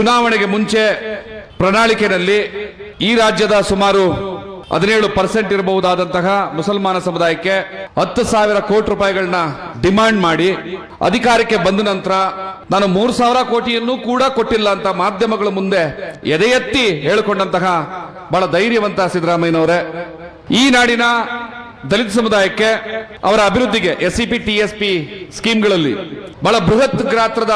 ಚುನಾವಣೆಗೆ ಮುಂಚೆ ಪ್ರಣಾಳಿಕೆಯಲ್ಲಿ ಈ ರಾಜ್ಯದ ಸುಮಾರು ಹದಿನೇಳು ಪರ್ಸೆಂಟ್ ಇರಬಹುದಾದಂತಹ ಮುಸಲ್ಮಾನ ಸಮುದಾಯಕ್ಕೆ ಹತ್ತು ಸಾವಿರ ಕೋಟಿ ರೂಪಾಯಿಗಳನ್ನ ಡಿಮಾಂಡ್ ಮಾಡಿ ಅಧಿಕಾರಕ್ಕೆ ಬಂದ ನಂತರ ನಾನು ಮೂರು ಸಾವಿರ ಕೋಟಿಯನ್ನು ಕೂಡ ಕೊಟ್ಟಿಲ್ಲ ಅಂತ ಮಾಧ್ಯಮಗಳ ಮುಂದೆ ಎದೆ ಎತ್ತಿ ಹೇಳಿಕೊಂಡಂತಹ ಬಹಳ ಧೈರ್ಯವಂತ ಸಿದ್ದರಾಮಯ್ಯನವರೇ. ಈ ನಾಡಿನ ದಲಿತ ಸಮುದಾಯಕ್ಕೆ ಅವರ ಅಭಿವೃದ್ಧಿಗೆ S C P T S P ಸ್ಕೀಮ್ಗಳಲ್ಲಿ ಬಹಳ ಬೃಹತ್ ಗಾತ್ರದ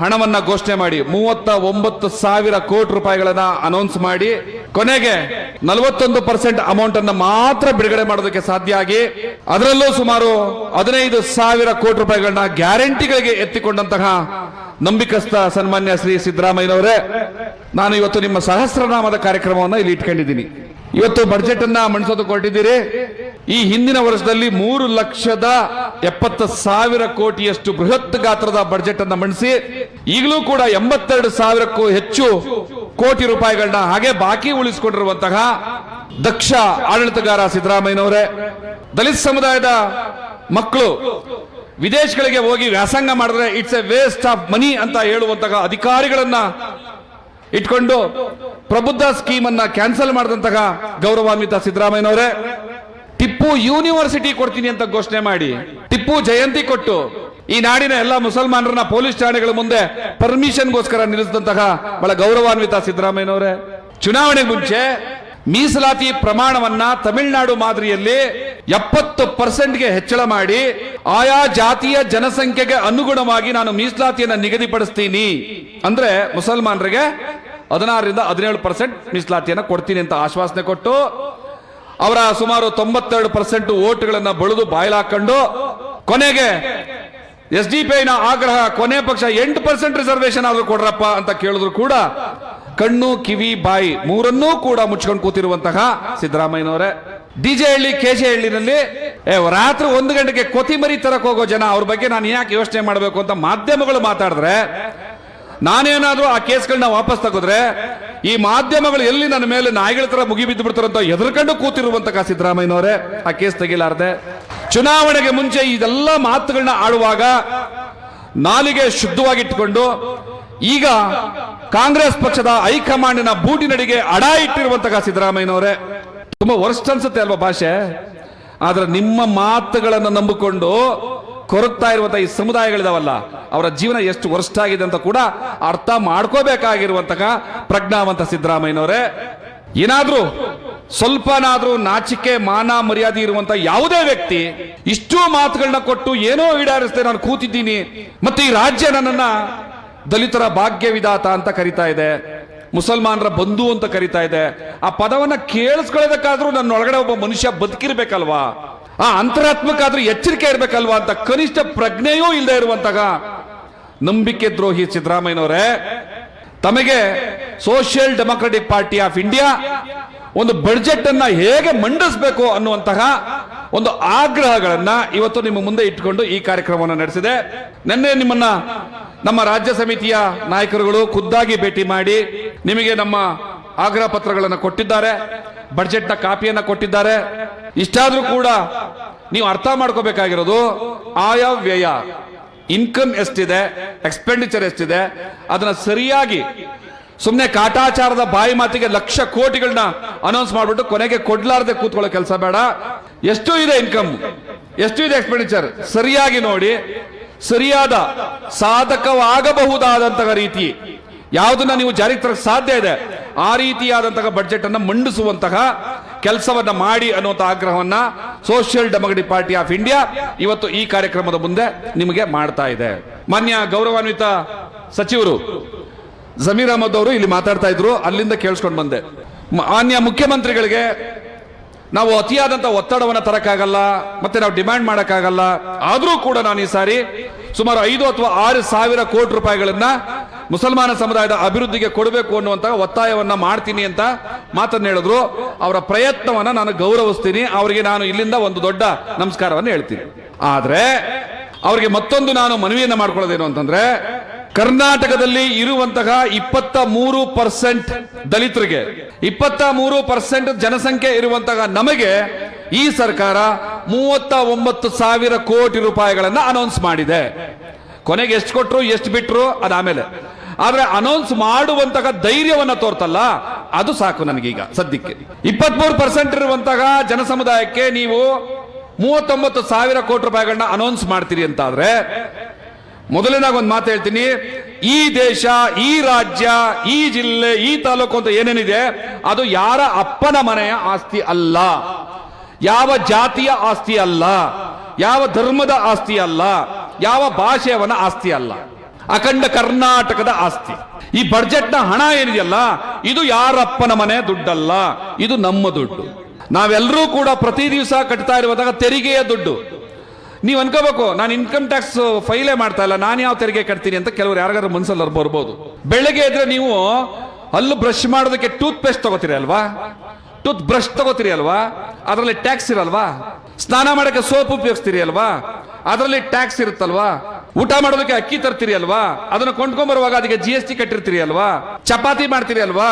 ಹಣವನ್ನ ಘೋಷಣೆ ಮಾಡಿ ಮೂವತ್ತ ಒಂಬತ್ತು ಸಾವಿರ ಕೋಟಿ ರೂಪಾಯಿಗಳನ್ನ ಅನೌನ್ಸ್ ಮಾಡಿ ಕೊನೆಗೆ ನಲವತ್ತೊಂದು ಪರ್ಸೆಂಟ್ ಅಮೌಂಟ್ ಅನ್ನ ಮಾತ್ರ ಬಿಡುಗಡೆ ಮಾಡೋದಕ್ಕೆ ಸಾಧ್ಯ ಆಗಿ ಅದರಲ್ಲೂ ಸುಮಾರು ಹದಿನೈದು ಸಾವಿರ ಕೋಟಿ ರೂಪಾಯಿಗಳನ್ನ ಗ್ಯಾರಂಟಿಗಳಿಗೆ ಎತ್ತಿಕೊಂಡಂತಹ ನಂಬಿಕಸ್ಥ ಸನ್ಮಾನ್ಯ ಶ್ರೀ ಸಿದ್ದರಾಮಯ್ಯನವರೇ, ನಾನು ಇವತ್ತು ನಿಮ್ಮ ಸಹಸ್ರನಾಮದ ಕಾರ್ಯಕ್ರಮವನ್ನು ಇಲ್ಲಿ ಇಟ್ಕೊಂಡಿದ್ದೀನಿ. ಇವತ್ತು ಬಜೆಟ್ ಅನ್ನ ಮಂಡಿಸೋದಕ್ಕೆ ಹೊರಟಿದ್ದೀರಿ. ಈ ಹಿಂದಿನ ವರ್ಷದಲ್ಲಿ ಮೂರು ಲಕ್ಷದ ಎಪ್ಪತ್ತು ಸಾವಿರ ಕೋಟಿಯಷ್ಟು ಬೃಹತ್ ಗಾತ್ರದ ಬಜೆಟ್ ಅನ್ನ ಮಂಡಿಸಿ, ಈಗಲೂ ಕೂಡ ಎಂಬತ್ತೆರಡು ಸಾವಿರಕ್ಕೂ ಹೆಚ್ಚು ಕೋಟಿ ರೂಪಾಯಿಗಳನ್ನ ಹಾಗೆ ಬಾಕಿ ಉಳಿಸಿಕೊಂಡಿರುವಂತಹ ದಕ್ಷ ಆಡಳಿತಗಾರ ಸಿದ್ದರಾಮಯ್ಯನವರೇ, ದಲಿತ ಸಮುದಾಯದ ಮಕ್ಕಳು, ವಿದೇಶಗಳಿಗೆ ಹೋಗಿ ವ್ಯಾಸಂಗ ಮಾಡಿದ್ರೆ it's a waste of money ಅಂತ ಹೇಳುವಂತಹ ಅಧಿಕಾರಿಗಳನ್ನ ಇಟ್ಕೊಂಡು ಪ್ರಬುದ್ಧ ಸ್ಕೀಮ್ ಅನ್ನ ಕ್ಯಾನ್ಸಲ್ ಮಾಡಿದಂತಹ ಗೌರವಾನ್ವಿತ ಸಿದ್ದರಾಮಯ್ಯನವರೇ ಟಿಪ್ಪು ಯೂನಿವರ್ಸಿಟಿ ಕೊಡ್ತೀನಿ ಅಂತ ಘೋಷಣೆ ಮಾಡಿ. ಟಿಪ್ಪು ಜಯಂತಿ ಕೊಟ್ಟು ಈ ನಾಡಿನ ಎಲ್ಲ ಮುಸಲ್ಮಾನರನ್ನ ಪೊಲೀಸ್ ಠಾಣೆಗಳ ಮುಂದೆ ಪರ್ಮಿಷನ್ಗೋಸ್ಕರ ನಿಲ್ಲಿಸಿದಂತಹ ಬಹಳ ಗೌರವಾನ್ವಿತ ಸಿದ್ದರಾಮಯ್ಯನವರೇ, ಚುನಾವಣೆ ಮುಂಚೆ ಮೀಸಲಾತಿ ಪ್ರಮಾಣವನ್ನ ತಮಿಳುನಾಡು ಮಾದರಿಯಲ್ಲಿ ಎಪ್ಪತ್ತು ಪರ್ಸೆಂಟ್ಗೆ ಹೆಚ್ಚಳ ಮಾಡಿ ಆಯಾ ಜಾತಿಯ ಜನಸಂಖ್ಯೆಗೆ ಅನುಗುಣವಾಗಿ ನಾನು ಮೀಸಲಾತಿಯನ್ನು ನಿಗದಿಪಡಿಸ್ತೀನಿ. ಅಂದ್ರೆ ಮುಸಲ್ಮಾನರಿಗೆ ಹದಿನಾರರಿಂದ ಹದಿನೇಳು ಪರ್ಸೆಂಟ್ ಮೀಸಲಾತಿಯನ್ನು ಕೊಡ್ತೀನಿ ಅಂತ ಆಶ್ವಾಸನೆ ಕೊಟ್ಟು ಅವರ ಸುಮಾರು ತೊಂಬತ್ತೆರಡು ಪರ್ಸೆಂಟ್ ಓಟ್ಗಳನ್ನ ಬಳಿದು ಬಾಯ್ಲಾಕೊಂಡು ಕೊನೆಗೆ ಎಸ್ ಡಿ ಪಿ ಐನ ಆಗ್ರಹ ಕೊನೆ ಪಕ್ಷ ಎಂಟು ಪರ್ಸೆಂಟ್ ರಿಸರ್ವೇಶನ್ ಆದ್ರೂ ಕೊಡ್ರಪ್ಪ ಅಂತ ಕೇಳಿದ್ರು ಕೂಡ ಕಣ್ಣು ಕಿವಿ ಬಾಯಿ ಮೂರನ್ನೂ ಕೂಡ ಮುಚ್ಕೊಂಡು ಕೂತಿರುವಂತಹ ಸಿದ್ದರಾಮಯ್ಯನವರೇ. ಡಿಜೆ ಹಳ್ಳಿ ಕೆಜೆ ಹಳ್ಳಿನಲ್ಲಿ ಏ, ರಾತ್ರಿ ಒಂದು ಗಂಟೆಗೆ ಕೊತ್ತಿಮರಿ ತರಕ್ ಹೋಗೋ ಜನ ಅವ್ರ ಬಗ್ಗೆ ನಾನು ಯಾಕೆ ಯೋಚನೆ ಮಾಡಬೇಕು ಅಂತ ಮಾಧ್ಯಮಗಳು ಮಾತಾಡಿದ್ರೆ ನಾನೇನಾದ್ರೂ ಆ ಕೇಸ್ಗಳನ್ನ ವಾಪಸ್ ತಗೋದ್ರೆ ಈ ಮಾಧ್ಯಮಗಳು ಎಲ್ಲಿ ನನ್ನ ಮೇಲೆ ನಾಯಿಗಳ ತರ ಮುಗಿ ಬಿದ್ದು ಬಿಡ್ತಾರಂತ ಎದುರ್ಕೊಂಡು ಕೂತಿರುವಂತಹ ಸಿದ್ದರಾಮಯ್ಯನವರೇ, ಆ ಕೇಸ್ ತೆಗಿಲಾರ್ದೆ ಚುನಾವಣೆಗೆ ಮುಂಚೆ ಇದೆಲ್ಲ ಮಾತುಗಳನ್ನ ಆಡುವಾಗ ನಾಲಿಗೆ ಶುದ್ಧವಾಗಿಟ್ಟುಕೊಂಡು ಈಗ ಕಾಂಗ್ರೆಸ್ ಪಕ್ಷದ ಹೈಕಮಾಂಡಿನ ಬೂಟಿನಡಿಗೆ ಅಡ ಇಟ್ಟಿರುವಂತಹ ಸಿದ್ದರಾಮಯ್ಯನವರೇ. ತುಂಬಾ ವರ್ಸ್ಟ್ ಅನ್ಸುತ್ತೆ ಅಲ್ವಾ ಭಾಷೆ? ಆದ್ರೆ ನಿಮ್ಮ ಮಾತುಗಳನ್ನು ನಂಬಿಕೊಂಡು ಕೊರಗ್ತಾ ಇರುವಂತಹ ಈ ಸಮುದಾಯಗಳಿದಾವಲ್ಲ, ಅವರ ಜೀವನ ಎಷ್ಟು ವರ್ಷ ಆಗಿದೆ ಅಂತ ಕೂಡ ಅರ್ಥ ಮಾಡ್ಕೋಬೇಕಾಗಿರುವಂತಹ ಪ್ರಜ್ಞಾವಂತ ಸಿದ್ದರಾಮಯ್ಯನವರೇ. ಏನಾದ್ರೂ ಸ್ವಲ್ಪನಾದ್ರೂ ನಾಚಿಕೆ, ಮಾನ, ಮರ್ಯಾದೆ ಇರುವಂತ ಯಾವುದೇ ವ್ಯಕ್ತಿ ಇಷ್ಟು ಮಾತುಗಳನ್ನ ಕೊಟ್ಟು ಏನೋ ಈಡಾರಿಸ್ತೆ ನಾನು ಕೂತಿದ್ದೀನಿ, ಮತ್ತೆ ಈ ರಾಜ್ಯ ನನ್ನನ್ನ ದಲಿತರ ಭಾಗ್ಯ ವಿಧಾತ ಅಂತ ಕರಿತಾ ಇದೆ, ಮುಸಲ್ಮಾನರ ಬಂಧು ಅಂತ ಕರಿತಾ ಇದೆ, ಆ ಪದವನ್ನ ಕೇಳಿಸ್ಕೊಳ್ಳೋದಕ್ಕಾದ್ರೂ ನನ್ನ ಒಳಗಡೆ ಒಬ್ಬ ಮನುಷ್ಯ ಬದುಕಿರ್ಬೇಕಲ್ವಾ? ಆ ಅಂತರಾತ್ಮಕ್ಕಾದ್ರೂ ಎಚ್ಚರಿಕೆ ಇರಬೇಕಲ್ವಾ ಅಂತ ಕನಿಷ್ಠ ಪ್ರಜ್ಞೆಯೂ ಇಲ್ಲದೆ ಇರುವಂತಹ ನಂಬಿಕೆ ದ್ರೋಹಿ ಸಿದ್ದರಾಮಯ್ಯನವರೇ, ತಮಗೆ social democratic party of India ಒಂದು ಬಡ್ಜೆಟ್ ಅನ್ನ ಹೇಗೆ ಮಂಡಿಸಬೇಕು ಅನ್ನುವಂತಹ ಒಂದು ಆಗ್ರಹಗಳನ್ನ ಇವತ್ತು ನಿಮ್ಮ ಮುಂದೆ ಇಟ್ಟುಕೊಂಡು ಈ ಕಾರ್ಯಕ್ರಮವನ್ನು ನಡೆಸಿದೆ. ನಿನ್ನೆ ನಿಮ್ಮನ್ನ ನಮ್ಮ ರಾಜ್ಯ ಸಮಿತಿಯ ನಾಯಕರುಗಳು ಖುದ್ದಾಗಿ ಭೇಟಿ ಮಾಡಿ ನಿಮಗೆ ನಮ್ಮ ಆಗ್ರಹ ಪತ್ರಗಳನ್ನು ಕೊಟ್ಟಿದ್ದಾರೆ. ಬಡ್ಜೆಟ್ನ ಕಾಪಿಯನ್ನ ಕೊಟ್ಟಿದ್ದಾರೆ. ಇಷ್ಟಾದ್ರೂ ಕೂಡ ನೀವು ಅರ್ಥ ಮಾಡ್ಕೋಬೇಕಾಗಿರೋದು ಆಯಾ ವ್ಯಯ ಇನ್ಕಮ್ ಎಷ್ಟಿದೆ, ಎಕ್ಸ್ಪೆಂಡಿಚರ್ ಎಷ್ಟಿದೆ, ಅದನ್ನ ಸರಿಯಾಗಿ ಸುಮ್ಮನೆ ಕಾಟಾಚಾರದ ಬಾಯಿ ಮಾತಿಗೆ ಲಕ್ಷ ಕೋಟಿಗಳನ್ನ ಅನೌನ್ಸ್ ಮಾಡ್ಬಿಟ್ಟು ಕೊನೆಗೆ ಕೊಡ್ಲಾರ್ದೆ ಕೂತ್ಕೊಳ್ಳೋ ಕೆಲಸ ಬೇಡ. ಎಷ್ಟು ಇದೆ ಇನ್ಕಮ್, ಎಷ್ಟು ಇದೆ ಎಕ್ಸ್ಪೆಂಡಿಚರ್, ಸರಿಯಾಗಿ ನೋಡಿ, ಸರಿಯಾದ ಸಾಧಕವಾಗಬಹುದಾದಂತಹ ರೀತಿ ಯಾವುದನ್ನ ನೀವು ಜಾರಿಗೆ ತರಕ್ಕೆ ಸಾಧ್ಯ ಇದೆ? ಆ ರೀತಿಯಾದಂತಹ ಬಡ್ಜೆಟ್ ಅನ್ನು ಮಂಡಿಸುವಂತಹ ಕೆಲಸವನ್ನ ಮಾಡಿ ಅನ್ನುವಂಥ ಆಗ್ರಹವನ್ನ social democratic party of India ಇವತ್ತು ಈ ಕಾರ್ಯಕ್ರಮದ ಮುಂದೆ ನಿಮಗೆ ಮಾಡ್ತಾ ಇದೆ. ಮಾನ್ಯ ಗೌರವಾನ್ವಿತ ಸಚಿವರು, ಜಮೀರ್ ಅಹಮದ್ ಅವರು ಇಲ್ಲಿ ಮಾತಾಡ್ತಾ ಇದ್ರು, ಅಲ್ಲಿಂದ ಕೇಳಿಸ್ಕೊಂಡು ಬಂದೆ. ಮಾನ್ಯ ಮುಖ್ಯಮಂತ್ರಿಗಳಿಗೆ ನಾವು ಅತಿಯಾದಂತ ಒತ್ತಡವನ್ನು ತರಕ್ಕಾಗಲ್ಲ, ಮತ್ತೆ ನಾವು ಡಿಮ್ಯಾಂಡ್ ಮಾಡಕ್ಕಾಗಲ್ಲ, ಆದರೂ ಕೂಡ ನಾನು ಈ ಸಾರಿ ಸುಮಾರು ಐದು ಅಥವಾ ಆರು ಸಾವಿರ ಕೋಟಿ ರೂಪಾಯಿಗಳನ್ನ ಮುಸಲ್ಮಾನ ಸಮುದಾಯದ ಅಭಿವೃದ್ಧಿಗೆ ಕೊಡಬೇಕು ಅನ್ನುವಂತ ಒತ್ತಾಯವನ್ನ ಮಾಡ್ತೀನಿ ಅಂತ ಮಾತನ್ನ ಹೇಳಿದ್ರು. ಅವರ ಪ್ರಯತ್ನವನ್ನ ನಾನು ಗೌರವಿಸ್ತೀನಿ. ಅವರಿಗೆ ನಾನು ಇಲ್ಲಿಂದ ಒಂದು ದೊಡ್ಡ ನಮಸ್ಕಾರವನ್ನು ಹೇಳ್ತೀನಿ. ಆದ್ರೆ ಅವರಿಗೆ ಮತ್ತೊಂದು ನಾನು ಮನವಿಯನ್ನು ಮಾಡ್ಕೊಳ್ಳೋದೇನು ಅಂತಂದ್ರೆ, ಕರ್ನಾಟಕದಲ್ಲಿ ಇರುವಂತಹ ಇಪ್ಪತ್ತ ಮೂರು ಪರ್ಸೆಂಟ್ ದಲಿತರಿಗೆ ಇಪ್ಪತ್ತ ಮೂರು ಪರ್ಸೆಂಟ್ ಜನಸಂಖ್ಯೆ ಇರುವಂತಹ ನಮಗೆ ಈ ಸರ್ಕಾರ ಮೂವತ್ತ ಒಂಬತ್ತು ಸಾವಿರ ಕೋಟಿ ರೂಪಾಯಿಗಳನ್ನ ಅನೌನ್ಸ್ ಮಾಡಿದೆ. ಕೊನೆಗೆ ಎಷ್ಟು ಕೊಟ್ಟರು ಎಷ್ಟು ಬಿಟ್ರು ಅದಾಮೇಲೆ ಆದ್ರೆ ಅನೌನ್ಸ್ ಮಾಡುವಂತಹ ಧೈರ್ಯವನ್ನ ತೋರ್ತಲ್ಲ, ಅದು ಸಾಕು ನನಗೀಗ ಸದ್ಯಕ್ಕೆ. ಇಪ್ಪತ್ಮೂರು ಪರ್ಸೆಂಟ್ ಇರುವಂತಹ ಜನಸಮುದಾಯಕ್ಕೆ ನೀವು ಮೂವತ್ತೊಂಬತ್ತು ಸಾವಿರ ಕೋಟಿ ರೂಪಾಯಿಗಳನ್ನ ಅನೌನ್ಸ್ ಮಾಡ್ತೀರಿ ಅಂತ ಆದ್ರೆ ಮೊದಲನೇದಾಗ ಒಂದು ಮಾತು ಹೇಳ್ತೀನಿ. ಈ ದೇಶ, ಈ ರಾಜ್ಯ, ಈ ಜಿಲ್ಲೆ, ಈ ತಾಲೂಕು ಅಂತ ಏನೇನಿದೆ, ಅದು ಯಾರ ಅಪ್ಪನ ಮನೆಯ ಆಸ್ತಿ ಅಲ್ಲ. ಯಾವ ಜಾತಿಯ ಆಸ್ತಿ ಅಲ್ಲ. ಯಾವ ಧರ್ಮದ ಆಸ್ತಿ ಅಲ್ಲ. ಯಾವ ಭಾಷೆಯವನ ಆಸ್ತಿ ಅಲ್ಲ. ಅಖಂಡ ಕರ್ನಾಟಕದ ಆಸ್ತಿ. ಈ ಬಡ್ಜೆಟ್ನ ಹಣ ಏನಿದೆಯಲ್ಲ, ಇದು ಯಾರಪ್ಪನ ಮನೆ ದುಡ್ಡಲ್ಲ, ಇದು ನಮ್ಮ ದುಡ್ಡು. ನಾವೆಲ್ಲರೂ ಕೂಡ ಪ್ರತಿ ದಿವಸ ಕಟ್ತಾ ಇರುವಾಗ ತೆರಿಗೆಯ ದುಡ್ಡು. ನೀವು ಅನ್ಕೋಬೇಕು, ನಾನು ಇನ್ಕಮ್ ಟ್ಯಾಕ್ಸ್ ಫೈಲೇ ಮಾಡ್ತಾ ಇಲ್ಲ, ನಾನು ಯಾವ ತೆರಿಗೆ ಕಟ್ತೀನಿ ಅಂತ ಕೆಲವರು ಯಾರಿಗಾದ್ರೂ ಮನ್ಸಲ್ಲಿ ಬರ್ಬೋದು. ಬೆಳಗ್ಗೆ ಇದ್ರೆ ನೀವು ಹಲ್ಲು ಬ್ರಷ್ ಮಾಡೋದಕ್ಕೆ ಟೂತ್ ಪೇಸ್ಟ್ ತಗೋತೀರಿ ಅಲ್ವಾ? ಟೂತ್ ಬ್ರಷ್ ತಗೋತೀರಿ ಅಲ್ವಾ? ಅದರಲ್ಲಿ ಟ್ಯಾಕ್ಸ್ ಇರಲ್ವಾ? ಸ್ನಾನ ಮಾಡೋಕ್ಕೆ ಸೋಪ್ ಉಪಯೋಗಿಸ್ತೀರಿ ಅಲ್ವಾ? ಅದರಲ್ಲಿ ಟ್ಯಾಕ್ಸ್ ಇರುತ್ತಲ್ವಾ? ಊಟ ಮಾಡೋದಕ್ಕೆ ಅಕ್ಕಿ ತರ್ತೀರಿ ಅಲ್ವಾ? ಅದನ್ನು ಕೊಂಡ್ಕೊಂಡ್ ಬರುವಾಗ ಅದಕ್ಕೆ ಜಿ ಎಸ್ ಟಿ ಕಟ್ಟಿರ್ತೀರಿ ಅಲ್ವಾ? ಚಪಾತಿ ಮಾಡ್ತೀರಿ ಅಲ್ವಾ?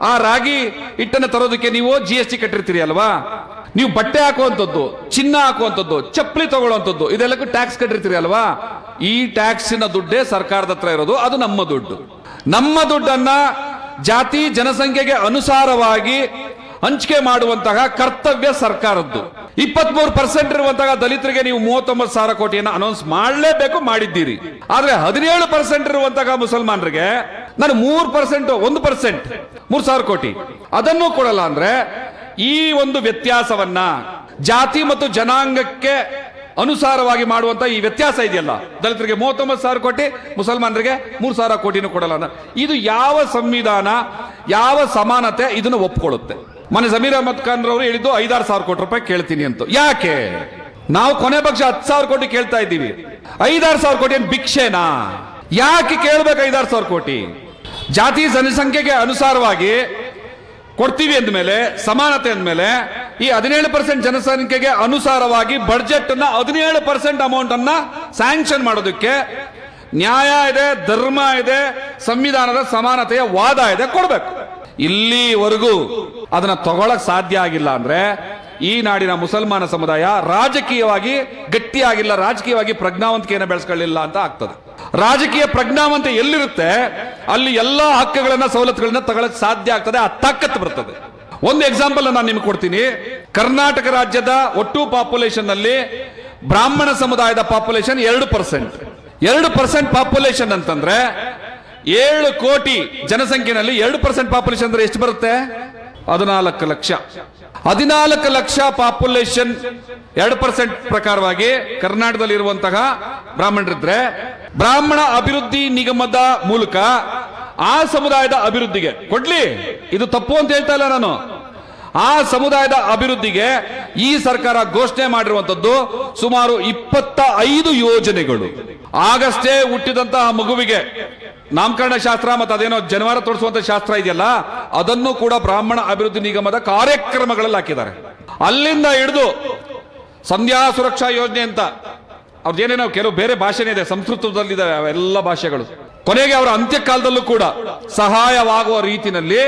ಆ ರಾಗಿ ಹಿಟ್ಟನ್ನ ತರೋದಕ್ಕೆ ನೀವು ಜಿ ಎಸ್ ಟಿ ಕಟ್ಟಿರ್ತೀರಿ ಅಲ್ವಾ? ನೀವು ಬಟ್ಟೆ ಹಾಕುವಂಥದ್ದು, ಚಿನ್ನ ಹಾಕುವಂಥದ್ದು, ಚಪ್ಪಲಿ ತಗೊಳ್ಳುವಂಥದ್ದು, ಇದೆಲ್ಲಕ್ಕೂ ಟ್ಯಾಕ್ಸ್ ಕಟ್ಟಿರ್ತೀರಿ ಅಲ್ವಾ? ಈ ಟ್ಯಾಕ್ಸಿನ ದುಡ್ಡೇ ಸರ್ಕಾರದ ಹತ್ರ ಇರೋದು, ಅದು ನಮ್ಮ ದುಡ್ಡು. ನಮ್ಮ ದುಡ್ಡನ್ನ ಜಾತಿ ಜನಸಂಖ್ಯೆಗೆ ಅನುಸಾರವಾಗಿ ಹಂಚಿಕೆ ಮಾಡುವಂತಹ ಕರ್ತವ್ಯ ಸರ್ಕಾರದ್ದು. ಇಪ್ಪತ್ಮೂರು ಪರ್ಸೆಂಟ್ ಇರುವಂತಹ ದಲಿತರಿಗೆ ನೀವು ಮೂವತ್ತೊಂಬತ್ತು ಸಾವಿರ ಕೋಟಿಯನ್ನು ಅನೌನ್ಸ್ ಮಾಡಲೇಬೇಕು, ಮಾಡಿದ್ದೀರಿ. ಆದ್ರೆ ಹದಿನೇಳು ಪರ್ಸೆಂಟ್ ಇರುವಂತಹ ಮುಸಲ್ಮಾನರಿಗೆ ನಾನು ಮೂರು ಪರ್ಸೆಂಟ್ ಒಂದು ಪರ್ಸೆಂಟ್ ಮೂರು ಸಾವಿರ ಕೋಟಿ. ಅದನ್ನು ಕೊಡಲ್ಲ ಅಂದ್ರೆ ಈ ಒಂದು ವ್ಯತ್ಯಾಸವನ್ನ ಜಾತಿ ಮತ್ತು ಜನಾಂಗಕ್ಕೆ ಅನುಸಾರವಾಗಿ ಮಾಡುವಂತ ಈ ವ್ಯತ್ಯಾಸ ಇದೆಯಲ್ಲ. ದಲಿತರಿಗೆ ಮೂವತ್ತೊಂಬತ್ತು ಸಾವಿರ ಕೋಟಿ, ಮುಸಲ್ಮಾನರಿಗೆ ಮೂರು ಸಾವಿರ ಕೋಟಿನೂ ಕೊಡಲ್ಲ. ಇದು ಯಾವ ಸಂವಿಧಾನ, ಯಾವ ಸಮಾನತೆ ಇದನ್ನು ಒಪ್ಕೊಳ್ಳುತ್ತೆ. ಮೊನ್ನೆ ಜಮೀರ್ ಅಹಮದ್ ಖಾನ್ ರವರು ಹೇಳಿದ್ದು ಐದಾರು ಸಾವಿರ ಕೋಟಿ ರೂಪಾಯಿ ಕೇಳ್ತೀನಿ ಅಂತ. ಯಾಕೆ? ನಾವು ಕೊನೆ ಪಕ್ಷ ಹತ್ತು ಸಾವಿರ ಕೋಟಿ ಕೇಳ್ತಾ ಇದ್ದೀವಿ. ಐದಾರು ಸಾವಿರ ಕೋಟಿ ಏನು ಭಿಕ್ಷೆನಾ? ಯಾಕೆ ಕೇಳ್ಬೇಕು ಐದಾರು ಸಾವಿರ ಕೋಟಿ? ಜಾತಿ ಜನಸಂಖ್ಯೆಗೆ ಅನುಸಾರವಾಗಿ ಕೊಡ್ತೀವಿ ಅಂದಮೇಲೆ, ಸಮಾನತೆ ಅಂದಮೇಲೆ, ಈ ಹದಿನೇಳು ಪರ್ಸೆಂಟ್ ಜನಸಂಖ್ಯೆಗೆ ಅನುಸಾರವಾಗಿ ಬಡ್ಜೆಟ್ ಅನ್ನ ಹದಿನೇಳು ಪರ್ಸೆಂಟ್ ಅಮೌಂಟ್ ಅನ್ನ ಸ್ಯಾಂಕ್ಷನ್ ಮಾಡೋದಕ್ಕೆ ನ್ಯಾಯ ಇದೆ, ಧರ್ಮ ಇದೆ, ಸಂವಿಧಾನದ ಸಮಾನತೆಯ ವಾದ ಇದೆ, ಕೊಡ್ಬೇಕು. ಇಲ್ಲಿವರೆಗೂ ಅದನ್ನ ತಗೊಳಕ್ ಸಾಧ್ಯ ಆಗಿಲ್ಲ ಅಂದ್ರೆ ಈ ನಾಡಿನ ಮುಸಲ್ಮಾನ ಸಮುದಾಯ ರಾಜಕೀಯವಾಗಿ ಗಟ್ಟಿಯಾಗಿಲ್ಲ, ರಾಜಕೀಯವಾಗಿ ಪ್ರಜ್ಞಾವಂತಿಕೆಯನ್ನು ಬೆಳೆಸ್ಕೊಳ್ಳಿಲ್ಲ ಅಂತ ಆಗ್ತದೆ. ರಾಜಕೀಯ ಪ್ರಜ್ಞಾವಂತೆ ಎಲ್ಲಿರುತ್ತೆ? ಅಲ್ಲಿ ಎಲ್ಲಾ ಹಕ್ಕುಗಳನ್ನ, ಸವಲತ್ತುಗಳನ್ನ ತಗೊಳಕ್ ಸಾಧ್ಯ ಆಗ್ತದೆ, ಆ ತಾಕತ್ತು ಬರ್ತದೆ. ಒಂದು ಎಕ್ಸಾಂಪಲ್ ನಾನು ನಿಮ್ಗೆ ಕೊಡ್ತೀನಿ. ಕರ್ನಾಟಕ ರಾಜ್ಯದ ಒಟ್ಟು ಪಾಪ್ಯುಲೇಷನ್ನಲ್ಲಿ ಬ್ರಾಹ್ಮಣ ಸಮುದಾಯದ ಪಾಪ್ಯುಲೇಷನ್ ಎರಡು ಪರ್ಸೆಂಟ್ ಎರಡು ಪರ್ಸೆಂಟ್ ಪಾಪ್ಯುಲೇಷನ್ ಅಂತಂದ್ರೆ ಏಳು ಕೋಟಿ ಜನಸಂಖ್ಯೆನಲ್ಲಿ ಎರಡು ಪರ್ಸೆಂಟ್ ಪಾಪ್ಯುಲೇಷನ್ ಅಂದ್ರೆ ಎಷ್ಟು ಬರುತ್ತೆ? ಹದಿನಾಲ್ಕು ಲಕ್ಷ. ಹದಿನಾಲ್ಕು ಲಕ್ಷ ಪಾಪ್ಯುಲೇಷನ್ ಎರಡು ಪರ್ಸೆಂಟ್ ಪ್ರಕಾರವಾಗಿ ಕರ್ನಾಟಕದಲ್ಲಿ ಇರುವಂತಹ ಬ್ರಾಹ್ಮಣರಿದ್ರೆ ಬ್ರಾಹ್ಮಣ ಅಭಿವೃದ್ಧಿ ನಿಗಮದ ಮೂಲಕ ಆ ಸಮುದಾಯದ ಅಭಿವೃದ್ಧಿಗೆ ಕೊಡ್ಲಿ, ಇದು ತಪ್ಪು ಅಂತ ಹೇಳ್ತಾ ಇಲ್ಲ ನಾನು. ಆ ಸಮುದಾಯದ ಅಭಿವೃದ್ಧಿಗೆ ಈ ಸರ್ಕಾರ ಘೋಷಣೆ ಮಾಡಿರುವಂತದ್ದು ಸುಮಾರು ಇಪ್ಪತ್ತ ಐದು ಯೋಜನೆಗಳು. ಆಗಷ್ಟೇ ಹುಟ್ಟಿದಂತಹ ಮಗುವಿಗೆ ನಾಮಕರಣ ಶಾಸ್ತ್ರ ಮತ್ತು ಅದೇನೋ ಜನವಾರ ತೋರಿಸುವಂತ ಶಾಸ್ತ್ರ ಇದೆಯಲ್ಲ, ಅದನ್ನು ಕೂಡ ಬ್ರಾಹ್ಮಣ ಅಭಿವೃದ್ಧಿ ನಿಗಮದ ಕಾರ್ಯಕ್ರಮಗಳಲ್ಲಿ ಹಾಕಿದ್ದಾರೆ. ಅಲ್ಲಿಂದ ಹಿಡಿದು ಸಂಧ್ಯಾ ಸುರಕ್ಷಾ ಯೋಜನೆ ಅಂತ ಅವ್ರದ್ದೇನೇನೋ ಕೆಲವು ಬೇರೆ ಭಾಷೆನೇ ಇದೆ ಸಂಸ್ಕೃತದಲ್ಲಿದ್ದಾವೆ ಅವೆಲ್ಲ ಭಾಷೆಗಳು. ಕೊನೆಗೆ ಅವರ ಅಂತ್ಯಕಾಲದಲ್ಲೂ ಕೂಡ ಸಹಾಯವಾಗುವ ರೀತಿಯಲ್ಲಿ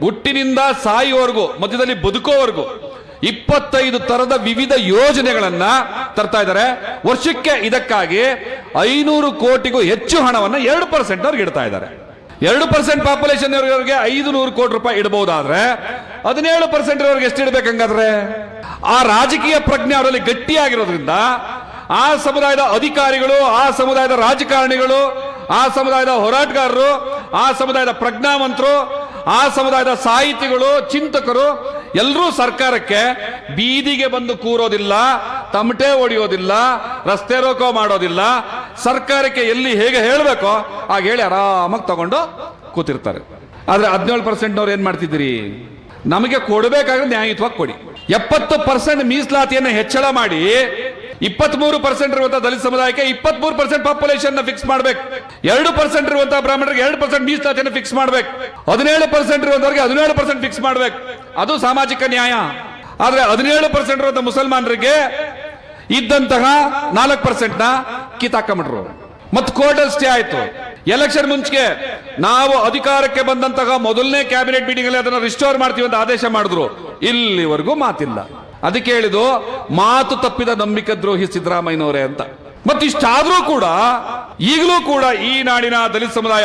ಹುಟ್ಟಿನಿಂದ ಸಾಯುವವರೆಗೂ, ಮಧ್ಯದಲ್ಲಿ ಬದುಕೋವರೆಗೂ ಇಪ್ಪತ್ತೈದು ತರದ ವಿವಿಧ ಯೋಜನೆಗಳನ್ನ ತರ್ತಾ ಇದ್ದಾರೆ. ವರ್ಷಕ್ಕೆ ಇದಕ್ಕಾಗಿ ಐನೂರು ಕೋಟಿಗೂ ಹೆಚ್ಚು ಹಣವನ್ನ ಎರಡು ಪರ್ಸೆಂಟ್ ಅವ್ರಿಗೆ ಇಡ್ತಾ ಇದ್ದಾರೆ. ಎರಡು ಪರ್ಸೆಂಟ್ ಪಾಪ್ಯುಲೇಷನ್ ಅವರಿಗೆ ಐದು ನೂರು ಕೋಟಿ ರೂಪಾಯಿ ಇಡಬಹುದಾದ್ರೆ ಹದಿನೇಳು ಪರ್ಸೆಂಟ್ ಇರೋರಿಗೆ ಎಷ್ಟು ಇಡಬೇಕಂಗಾದ್ರೆ ಆ ರಾಜಕೀಯ ಪ್ರಜ್ಞೆ ಅವರಲ್ಲಿ ಗಟ್ಟಿಯಾಗಿರೋದ್ರಿಂದ ಆ ಸಮುದಾಯದ ಅಧಿಕಾರಿಗಳು, ಆ ಸಮುದಾಯದ ರಾಜಕಾರಣಿಗಳು, ಆ ಸಮುದಾಯದ ಹೋರಾಟಗಾರರು, ಆ ಸಮುದಾಯದ ಪ್ರಜ್ಞಾವಂತರು, ಆ ಸಮುದಾಯದ ಸಾಹಿತಿಗಳು, ಚಿಂತಕರು ಎಲ್ಲರೂ ಸರ್ಕಾರಕ್ಕೆ ಬೀದಿಗೆ ಬಂದು ಕೂರೋದಿಲ್ಲ, ತಮಟೆ ಹೊಡೆಯೋದಿಲ್ಲ ರಸ್ತೆ ರೋಕೋ ಮಾಡೋದಿಲ್ಲ. ಸರ್ಕಾರಕ್ಕೆ ಎಲ್ಲಿ ಹೇಗೆ ಹೇಳಬೇಕೋ ಆಗ ಹೇಳಿ ಆರಾಮಾಗಿ ತಗೊಂಡು ಕೂತಿರ್ತಾರೆ. ಆದ್ರೆ ಹದಿನೇಳು ಪರ್ಸೆಂಟ್ನವ್ರು ಏನ್ ಮಾಡ್ತಿದ್ದೀರಿ? ನಮಗೆ ಕೊಡಬೇಕಾದ್ರೆ ನ್ಯಾಯಯುತವಾಗಿ ಕೊಡಿ. ಎಪ್ಪತ್ತು ಪರ್ಸೆಂಟ್ ಮೀಸಲಾತಿಯನ್ನು ಹೆಚ್ಚಳ ಮಾಡಿ, ಇಪ್ಪತ್ಮೂರು ಪರ್ಸೆಂಟ್ ಇರುವಂತಹ ದಲಿತ ಸಮುದಾಯಕ್ಕೆ ಇಪ್ಪತ್ಮೂರು ಪರ್ಸೆಂಟ್ ಪಾಪ್ಯುಲೇಷನ್ ಫಿಕ್ಸ್ ಮಾಡ್ಬೇಕು. ಎರಡು ಪರ್ಸೆಂಟ್ ಇರುವಂತಹ ಬ್ರಾಹ್ಮಣರಿಗೆ ಎರಡು ಪರ್ಸೆಂಟ್ ಮೀಸಲಾತಿಯನ್ನು ಫಿಕ್ಸ್ ಮಾಡ್ಬೇಕು. ಹದಿನೇಳು ಪರ್ಸೆಂಟ್ ಇರುವಂತವ್ರಿಗೆ ಹದಿನೇಳು ಪರ್ಸೆಂಟ್ ಫಿಕ್ಸ್ ಮಾಡ್ಬೇಕು. ಅದು ಸಾಮಾಜಿಕ ನ್ಯಾಯ. ಆದ್ರೆ ಹದಿನೇಳು ಪರ್ಸೆಂಟ್ ಇರುವಂತಹ ಮುಸಲ್ಮಾನರಿಗೆ ಇದ್ದಂತಹ ನಾಲ್ಕು ಪರ್ಸೆಂಟ್ನ ಕಿತ್ತಾಕೊಂಡ್ಬಿಟ್ರು ಮತ್ತೆ ಕೋರ್ಟ್ ಸ್ಟೇ ಆಯ್ತು. ಎಲೆಕ್ಷನ್ ಮುಂಚೆ ನಾವು ಅಧಿಕಾರಕ್ಕೆ ಬಂದಂತಹ ಮೊದಲನೇ ಕ್ಯಾಬಿನೆಟ್ ಮೀಟಿಂಗ್ ಅಲ್ಲಿ ಅದನ್ನ ರಿಸ್ಟೋರ್ ಮಾಡ್ತೀವಿ ಅಂತ ಆದೇಶ ಮಾಡಿದ್ರು. ಇಲ್ಲಿವರೆಗೂ ಮಾತಿಲ್ಲ. ಅದಕ್ಕೆ ಹೇಳಿದು ಮಾತು ತಪ್ಪಿದ ನಂಬಿಕೆ ದ್ರೋಹಿ ಸಿದ್ದರಾಮಯ್ಯನವರೇ ಅಂತ. ಮತ್ತಿಷ್ಟಾದ್ರೂ ಕೂಡ, ಈಗಲೂ ಕೂಡ ಈ ನಾಡಿನ ದಲಿತ ಸಮುದಾಯ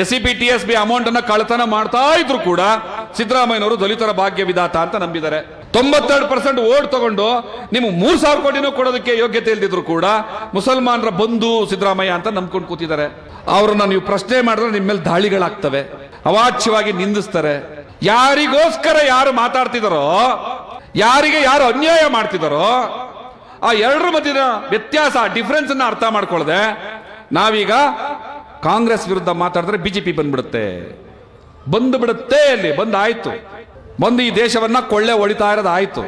S C P T S B amount ಅನ್ನ ಕಳ್ಳತನ ಮಾಡ್ತಾ ಇದ್ರು ಕೂಡ ಸಿದ್ದರಾಮಯ್ಯನವರು ದಲಿತರ ಭಾಗ್ಯ ವಿಧಾತ ಅಂತ ನಂಬಿದ್ದಾರೆ. ತೊಂಬತ್ತೆರಡು ಪರ್ಸೆಂಟ್ ಓಟ್ ತಗೊಂಡು ನಿಮ್ಗೆ ಮೂರ್ ಸಾವಿರ ಕೋಟಿನೂ ಕೊಡೋದಕ್ಕೆ ಯೋಗ್ಯತೆ ಇಲ್ದಿದ್ರು ಕೂಡ ಮುಸಲ್ಮಾನರ ಬಂಧು ಸಿದ್ದರಾಮಯ್ಯ ಅಂತ ನಂಬ್ಕೊಂಡು ಕೂತಿದ್ದಾರೆ. ಅವ್ರನ್ನ ನೀವು ಪ್ರಶ್ನೆ ಮಾಡಿದ್ರೆ ನಿಮ್ಮ ಮೇಲೆ ದಾಳಿಗಳಾಗ್ತವೆ. ಅವಾಚ್ಯವಾಗಿ ನಿಂದಿಸ್ತಾರೆ. ಯಾರಿಗೋಸ್ಕರ ಯಾರು ಮಾತಾಡ್ತಿದಾರೋ, ಯಾರಿಗೆ ಯಾರು ಅನ್ಯಾಯ ಮಾಡ್ತಿದಾರೋ, ಆ ಎರಡರ ಮಧ್ಯದ ವ್ಯತ್ಯಾಸ ಡಿಫ್ರೆನ್ಸ್ ಅನ್ನ ಅರ್ಥ ಮಾಡ್ಕೊಳ್ಳದೆ ನಾವೀಗ ಕಾಂಗ್ರೆಸ್ ವಿರುದ್ಧ ಮಾತಾಡಿದ್ರೆ ಬಿಜೆಪಿ ಬಂದ್ಬಿಡುತ್ತೆ. ಬಂದು ಬಿಡುತ್ತೆ ಅಲ್ಲಿ, ಬಂದಾಯ್ತು. ಬಂದು ಈ ದೇಶವನ್ನ ಕೊಳ್ಳೆ ಹೊಡಿತಾ ಇರೋದಾಯ್ತು.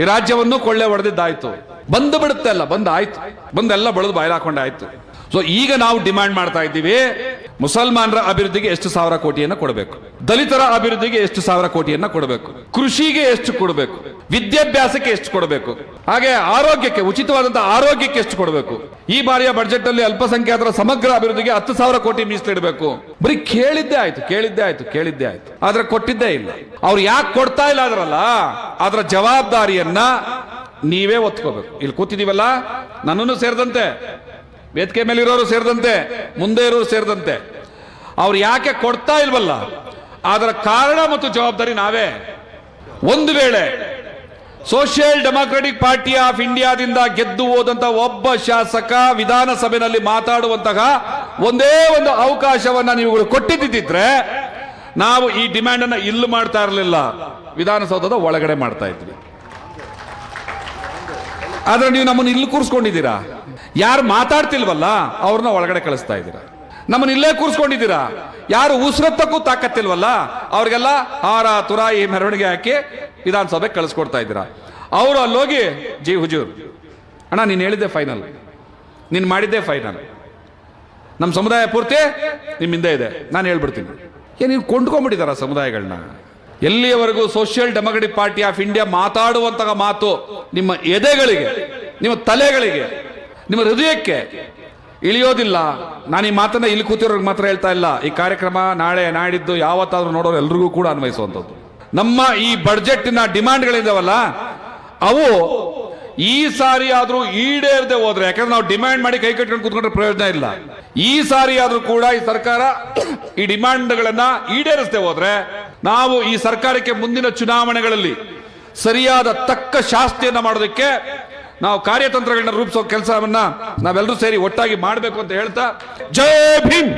ಈ ರಾಜ್ಯವನ್ನು ಕೊಳ್ಳೆ ಹೊಡೆದಿದ್ದಾಯ್ತು ಬಂದು ಬಿಡುತ್ತೆ ಅಲ್ಲ, ಬಂದಾಯ್ತು. ಬಂದೆಲ್ಲ ಬೆಳೆದು ಬಯಲಾಕೊಂಡಾಯ್ತು ಸೊ ಈಗ ನಾವು ಡಿಮ್ಯಾಂಡ್ ಮಾಡ್ತಾ ಇದ್ದೀವಿ, ಮುಸಲ್ಮಾನರ ಅಭಿವೃದ್ಧಿಗೆ ಎಷ್ಟು ಸಾವಿರ ಕೋಟಿಯನ್ನ ಕೊಡಬೇಕು. ದಲಿತರ ಅಭಿವೃದ್ಧಿಗೆ ಎಷ್ಟು ಸಾವಿರ ಕೋಟಿಯನ್ನ ಕೊಡಬೇಕು. ಕೃಷಿಗೆ ಎಷ್ಟು ಕೊಡಬೇಕು. ವಿದ್ಯಾಭ್ಯಾಸಕ್ಕೆ ಎಷ್ಟು ಕೊಡಬೇಕು? ಹಾಗೆ ಆರೋಗ್ಯಕ್ಕೆ, ಉಚಿತವಾದಂತಹ ಆರೋಗ್ಯಕ್ಕೆ ಎಷ್ಟು ಕೊಡಬೇಕು? ಈ ಬಾರಿಯ ಬಜೆಟ್ ಅಲ್ಲಿ ಅಲ್ಪಸಂಖ್ಯಾತರ ಸಮಗ್ರ ಅಭಿವೃದ್ಧಿಗೆ ಹತ್ತು ಸಾವಿರ ಕೋಟಿ ಮೀಸಲಿಡಬೇಕು. ಬರೀ ಕೇಳಿದ್ದೇ ಆಯ್ತು ಕೇಳಿದ್ದೇ ಆಯ್ತು ಕೇಳಿದ್ದೇ ಆಯ್ತು. ಆದ್ರೆ ಕೊಟ್ಟಿದ್ದೇ ಇಲ್ಲ. ಅವ್ರು ಯಾಕೆ ಕೊಡ್ತಾ ಇಲ್ಲ ಅದ್ರಲ್ಲ ಅದರ ಜವಾಬ್ದಾರಿಯನ್ನ ನೀವೇ ಒತ್ಕೋಬೇಕು. ಇಲ್ಲಿ ಕೂತಿದೀವಲ್ಲ? ನನ್ನನ್ನು ಸೇರಿದಂತೆ. ವೇದಿಕೆ ಮೇಲೆ ಇರೋರು ಸೇರಿದಂತೆ. ಮುಂದೆ ಇರೋರು ಸೇರಿದಂತೆ. ಅವ್ರು ಯಾಕೆ ಕೊಡ್ತಾ ಇಲ್ವಲ್ಲ? ಅದರ ಕಾರಣ ಮತ್ತು ಜವಾಬ್ದಾರಿ ನಾವೇ. ಒಂದು ವೇಳೆ ಸೋಷಿಯಲ್ ಡೆಮಾಕ್ರೆಟಿಕ್ ಪಾರ್ಟಿ ಆಫ್ ಇಂಡಿಯಾದಿಂದ ಗೆದ್ದು ಹೋದಂತ ಒಬ್ಬ ಶಾಸಕ ವಿಧಾನಸಭೆಯಲ್ಲಿ ಮಾತಾಡುವಂತಹ ಒಂದೇ ಒಂದು ಅವಕಾಶವನ್ನ ನೀವುಗಳು ಕೊಟ್ಟಿದ್ದಿದ್ರೆ ನಾವು ಈ ಡಿಮ್ಯಾಂಡ್ ಅನ್ನ ಇಲ್ಲಿ ಮಾಡ್ತಾ ಇರಲಿಲ್ಲ. ವಿಧಾನಸೌಧದ ಒಳಗಡೆ ಮಾಡ್ತಾ ಇದ್ವಿ. ಆದ್ರೆ ನೀವು ನಮ್ಮನ್ನು ಇಲ್ಲಿ ಕೂರಿಸ್ಕೊಂಡಿದ್ದೀರಾ? ಯಾರು ಮಾತಾಡ್ತಿಲ್ವಲ್ಲ, ಅವ್ರನ್ನ ಒಳಗಡೆ ಕಳಿಸ್ತಾ ಇದ್ದೀರಾ? ನಮ್ಮನ್ನ ಇಲ್ಲೇ ಕೂರಿಸ್ಕೊಂಡಿದ್ದೀರಾ? ಯಾರು ಉಸಿರತ್ತಕ್ಕೂ ತಾಕತ್ತಿಲ್ವಲ್ಲ, ಅವ್ರಿಗೆಲ್ಲ ಹಾರ, ತುರಾಯಿ, ಮೆರವಣಿಗೆ ಹಾಕಿ ವಿಧಾನಸಭೆ ಕಳಿಸ್ಕೊಡ್ತಾ ಇದ್ದೀರಾ? ಅವರು ಅಲ್ಲೋಗಿ, ಜಿ ಹುಜೂರ್. ಅಣ್ಣ, ನೀನು ಹೇಳಿದ್ದೆ ಫೈನಲ್ ನೀನು ಮಾಡಿದ್ದೆ ಫೈನಲ್ ನಮ್ಮ ಸಮುದಾಯ ಪೂರ್ತಿ ನಿಮ್ಮ ಹಿಂದೆ ಇದೆ. ನಾನು ಹೇಳ್ಬಿಡ್ತೀನಿ. ಏನು ನೀವು ಕೊಂಡ್ಕೊಂಡ್ಬಿಟ್ಟಿದಾರ ಸಮುದಾಯಗಳನ್ನ ಎಲ್ಲಿಯವರೆಗೂ social democratic party of India ಮಾತಾಡುವಂತಹ ಮಾತು ನಿಮ್ಮ ಎದೆಗಳಿಗೆ, ನಿಮ್ಮ ತಲೆಗಳಿಗೆ, ನಿಮ್ಮ ಹೃದಯಕ್ಕೆ ಇಳಿಯೋದಿಲ್ಲ. ನಾನು ಈ ಮಾತನ್ನ ಇಲ್ಲಿ ಕೂತಿರೋರ್ಗೆ ಮಾತ್ರ ಹೇಳ್ತಾ ಇಲ್ಲ. ಈ ಕಾರ್ಯಕ್ರಮ ನಾಳೆ ನಾಡಿದ್ದು ಯಾವತ್ತಾದ್ರೂ ನೋಡೋರು ಎಲ್ರಿಗೂ ಕೂಡ ಅನ್ವಯಿಸುವಂಥದ್ದು. ನಮ್ಮ ಈ ಬಡ್ಜೆಟ್ನ ಡಿಮ್ಯಾಂಡ್ಗಳಿದಾವಲ್ಲ ಅವು ಈ ಸಾರಿ ಆದ್ರೂ ಈಡೇರದೆ ಹೋದ್ರೆ, ಯಾಕಂದ್ರೆ ನಾವು ಡಿಮ್ಯಾಂಡ್ ಮಾಡಿ ಕೈ ಕಟ್ಕೊಂಡು ಕೂತ್ಕೊಂಡ್ರೆ ಪ್ರಯೋಜನ ಇಲ್ಲ. ಈ ಸಾರಿ ಆದ್ರೂ ಕೂಡ ಈ ಸರ್ಕಾರ ಈ ಡಿಮ್ಯಾಂಡ್ಗಳನ್ನ ಈಡೇರಿಸದೆ ಹೋದ್ರೆ, ನಾವು ಈ ಸರ್ಕಾರಕ್ಕೆ ಮುಂದಿನ ಚುನಾವಣೆಗಳಲ್ಲಿ ಸರಿಯಾದ ತಕ್ಕ ಶಾಸ್ತಿಯನ್ನ ಮಾಡೋದಕ್ಕೆ ನಾವು ಕಾರ್ಯತಂತ್ರಗಳನ್ನ ರೂಪಿಸೋ ಕೆಲಸವನ್ನ ನಾವೆಲ್ಲರೂ ಸೇರಿ ಒಟ್ಟಾಗಿ ಮಾಡಬೇಕು ಅಂತ ಹೇಳ್ತಾ, ಜೈ ಭೀಮ್!